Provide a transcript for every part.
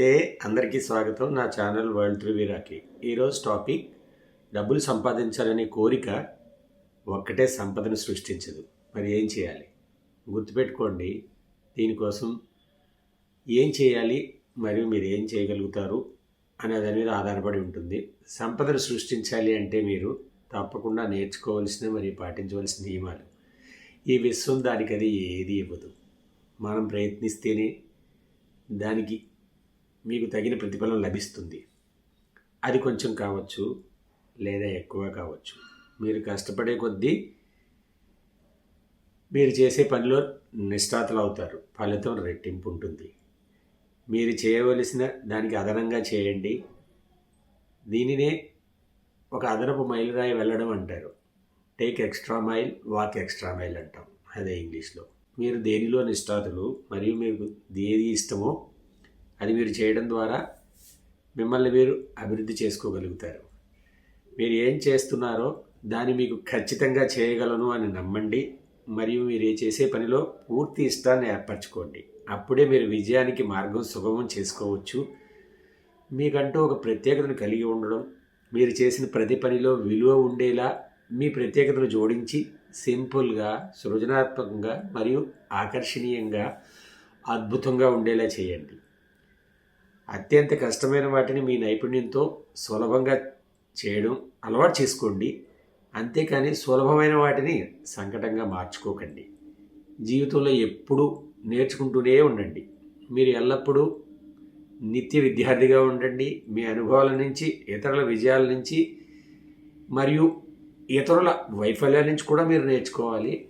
నమస్తే. అందరికీ స్వాగతం నా ఛానల్ వరల్డ్ త్రివీరాకి. ఈరోజు టాపిక్ డబ్బులు సంపాదించాలనే కోరిక ఒక్కటే సంపదను సృష్టించదు. మరి ఏం చేయాలి? గుర్తుపెట్టుకోండి దీనికోసం ఏం చేయాలి మరియు మీరు ఏం చేయగలుగుతారు అనే దాని మీద ఆధారపడి ఉంటుంది. సంపదను సృష్టించాలి అంటే మీరు తప్పకుండా నేర్చుకోవాల్సిన మరియు పాటించవలసిన నియమాలు. ఈ విశ్వం దానికి అది ఏది ఇవ్వదు. మనం ప్రయత్నిస్తేనే దానికి మీకు తగిన ప్రతిఫలం లభిస్తుంది. అది కొంచెం కావచ్చు లేదా ఎక్కువ కావచ్చు. మీరు కష్టపడే కొద్దీ మీరు చేసే పనిలో నిష్ఠాతులు అవుతారు ఫలితం రెట్టింపు ఉంటుంది. మీరు చేయవలసిన దానికి అదనంగా చేయండి. దీనినే ఒక అదనపు మైలురాయి వెళ్ళడం అంటారు. Take extra mile walk extra mile అంటాం. అదే ఇంగ్లీష్లో. మీరు దేనిలో నిష్ఠాతులు మరియు మీకు ఏది ఇష్టమో అది మీరు చేయడం ద్వారా మిమ్మల్ని మీరు అభివృద్ధి చేసుకోగలుగుతారు. మీరు ఏం చేస్తున్నారో దాన్ని మీకు ఖచ్చితంగా చేయగలను అని నమ్మండి. మరియు మీరు ఏ చేసే పనిలో పూర్తి ఇష్టాన్ని ఏర్పరచుకోండి. అప్పుడే మీరు విజయానికి మార్గం సుగమం చేసుకోవచ్చు. మీకంటూ ఒక ప్రత్యేకతను కలిగి ఉండడం మీరు చేసిన ప్రతి పనిలో విలువ ఉండేలా మీ ప్రత్యేకతను జోడించి సింపుల్గా సృజనాత్మకంగా మరియు ఆకర్షణీయంగా అద్భుతంగా ఉండేలా చేయండి. అత్యంత కష్టమైన వాటిని మీ నైపుణ్యంతో సులభంగా చేయడం అలవాటు చేసుకోండి. అంతేకాని సులభమైన వాటిని సంకటంగా మార్చుకోకండి. జీవితంలో ఎప్పుడూ నేర్చుకుంటూనే ఉండండి. మీరు ఎల్లప్పుడూ నిత్య విద్యార్థిగా ఉండండి. మీ అనుభవాల నుంచి ఇతరుల విజయాల నుంచి మరియు ఇతరుల వైఫల్యాల నుంచి కూడా మీరు నేర్చుకోవాలి.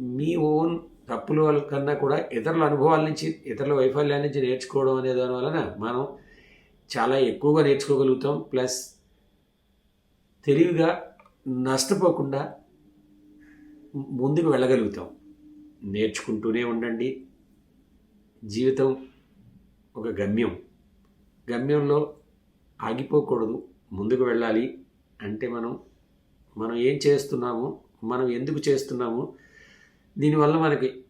మీ ఓన్ తప్పుల వల్ల కన్నా కూడా ఇతరుల అనుభవాల నుంచి ఇతరుల వైఫల్యాల నుంచి నేర్చుకోవడం అనే దాని వలన మనం చాలా ఎక్కువగా నేర్చుకోగలుగుతాం. ప్లస్ తెలివిగా నష్టపోకుండా ముందుకు వెళ్ళగలుగుతాం. నేర్చుకుంటూనే ఉండండి. జీవితం ఒక గమ్యం. గమ్యంలో ఆగిపోకూడదు. ముందుకు వెళ్ళాలి. అంటే మనం మనం ఏం చేస్తున్నాము మనం ఎందుకు చేస్తున్నాము దీనివల్ల మనకి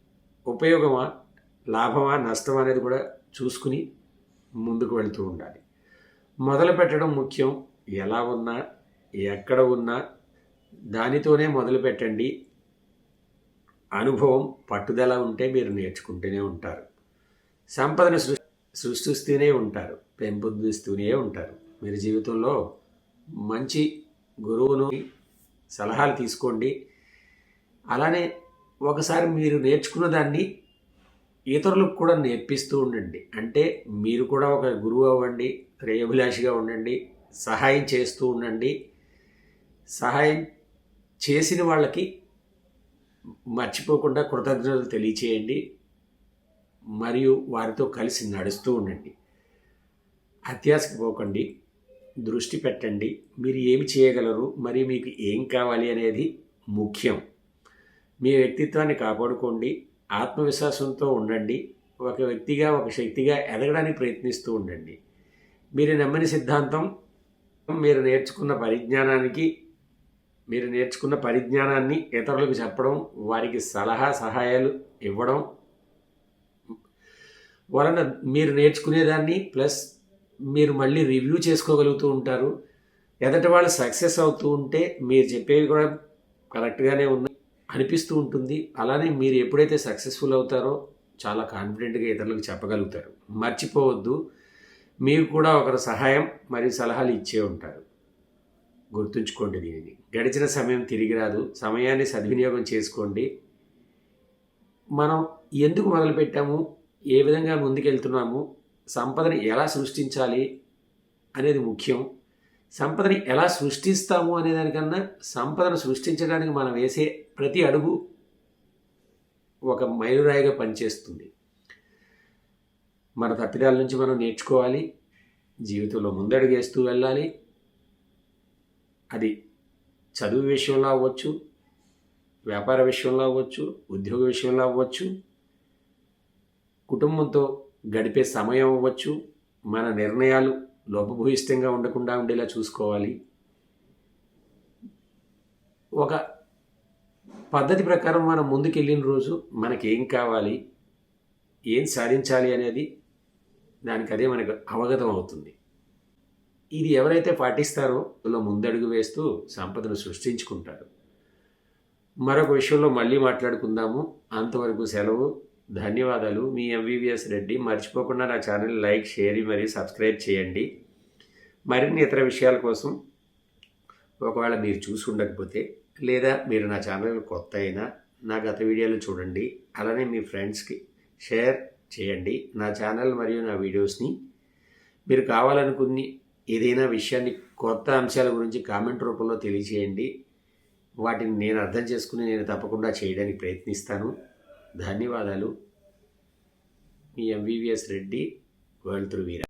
ఉపయోగమా లాభమా నష్టమా అనేది కూడా చూసుకుని ముందుకు వెళుతూ ఉండాలి. మొదలు పెట్టడం ముఖ్యం. ఎలా ఉన్నా ఎక్కడ ఉన్నా దానితోనే మొదలు పెట్టండి. అనుభవం పట్టుదల ఉంటే మీరు నేర్చుకుంటూనే ఉంటారు. సంపదను సృ సృష్టిస్తూనే ఉంటారు. పెంపొందిస్తూనే ఉంటారు. మీరు జీవితంలో మంచి గురువును సలహాలు తీసుకోండి. అలానే ఒకసారి మీరు నేర్చుకున్న దాన్ని ఇతరులకు కూడా నేర్పిస్తూ ఉండండి. అంటే మీరు కూడా ఒక గురువు అవ్వండి శ్రేయభిలాషిగా ఉండండి సహాయం చేస్తూ ఉండండి. సహాయం చేసిన వాళ్ళకి మర్చిపోకుండా కృతజ్ఞతలు తెలియచేయండి. మరియు వారితో కలిసి నడుస్తూ ఉండండి. అత్యాశకు పోకండి దృష్టి పెట్టండి. మీరు ఏమి చేయగలరు మరియు మీకు ఏం కావాలి అనేది ముఖ్యం. మీ వ్యక్తిత్వాన్ని కాపాడుకోండి ఆత్మవిశ్వాసంతో ఉండండి ఒక వ్యక్తిగా ఒక శక్తిగా ఎదగడానికి ప్రయత్నిస్తూ ఉండండి. మీరు నమ్మని సిద్ధాంతం మీరు నేర్చుకున్న పరిజ్ఞానానికి మీరు నేర్చుకున్న పరిజ్ఞానాన్ని ఇతరులకు చెప్పడం వారికి సలహా సహాయాలు ఇవ్వడం వలన మీరు నేర్చుకునేదాన్ని ప్లస్ మీరు మళ్ళీ రివ్యూ చేసుకోగలుగుతూ ఉంటారు. ఎదటి వాళ్ళు సక్సెస్ అవుతూ ఉంటే మీరు చెప్పేవి కూడా కరెక్ట్గానే ఉన్నాయి అనిపిస్తూ ఉంటుంది. అలానే మీరు ఎప్పుడైతే సక్సెస్ఫుల్ అవుతారో చాలా కాన్ఫిడెంట్గా ఇతరులకు చెప్పగలుగుతారు. మర్చిపోవద్దు. మీరు కూడా ఒకరు సహాయం మరియు సలహాలు ఇచ్చే ఉంటారు. గుర్తుంచుకోండి దీనిని. గడిచిన సమయం తిరిగి రాదు. సమయాన్ని సద్వినియోగం చేసుకోండి. మనం ఎందుకు మొదలుపెట్టాము? ఏ విధంగా ముందుకెళ్తున్నాము? సంపదని ఎలా సృష్టించాలి? అనేది ముఖ్యం. సంపదని ఎలా సృష్టిస్తాము అనే దానికన్నా సంపదను సృష్టించడానికి మనం వేసే ప్రతి అడుగు ఒక మైలురాయిగా పనిచేస్తుంది. మన తప్పిదాల నుంచి మనం నేర్చుకోవాలి. జీవితంలో ముందడుగేస్తూ వెళ్ళాలి. అది చదువు విషయంలో అవ్వచ్చు వ్యాపార విషయంలో అవ్వచ్చు ఉద్యోగ విషయంలో అవ్వచ్చు కుటుంబంతో గడిపే సమయం అవ్వచ్చు మన నిర్ణయాలు లోపభూయిష్టంగా ఉండకుండా ఉండేలా చూసుకోవాలి. ఒక పద్ధతి ప్రకారం మనం ముందుకెళ్ళిన రోజు మనకి ఏం కావాలి ఏం సాధించాలి అనేది దానికి అదే మనకు అవగతం అవుతుంది. ఇది ఎవరైతే పాటిస్తారో ఇలా ముందడుగు వేస్తూ సంపదను సృష్టించుకుంటారు. మరొక విషయంలో మళ్ళీ మాట్లాడుకుందాము. అంతవరకు సెలవు. ధన్యవాదాలు. మీ ఎంవివిఎస్ రెడ్డి మర్చిపోకుండా నా ఛానల్ లైక్ షేర్ మరియు సబ్స్క్రైబ్ చేయండి. మరిన్ని ఇతర విషయాల కోసం ఒకవేళ మీరు చూసి ఉండకపోతే లేదా మీరు నా ఛానల్ కొత్త అయినా నా గత వీడియోలు చూడండి. అలానే మీ ఫ్రెండ్స్కి షేర్ చేయండి. నా ఛానల్ మరియు నా వీడియోస్ని మీరు కావాలనుకుని ఏదైనా విషయాన్ని కొత్త అంశాల గురించి కామెంట్ రూపంలో తెలియజేయండి. వాటిని నేను అర్థం చేసుకుని నేను తప్పకుండా చేయడానికి ప్రయత్నిస్తాను. ధన్యవాదాలు. మీ ఎంవివిఎస్ రెడ్డి వరల్డ్ వీర.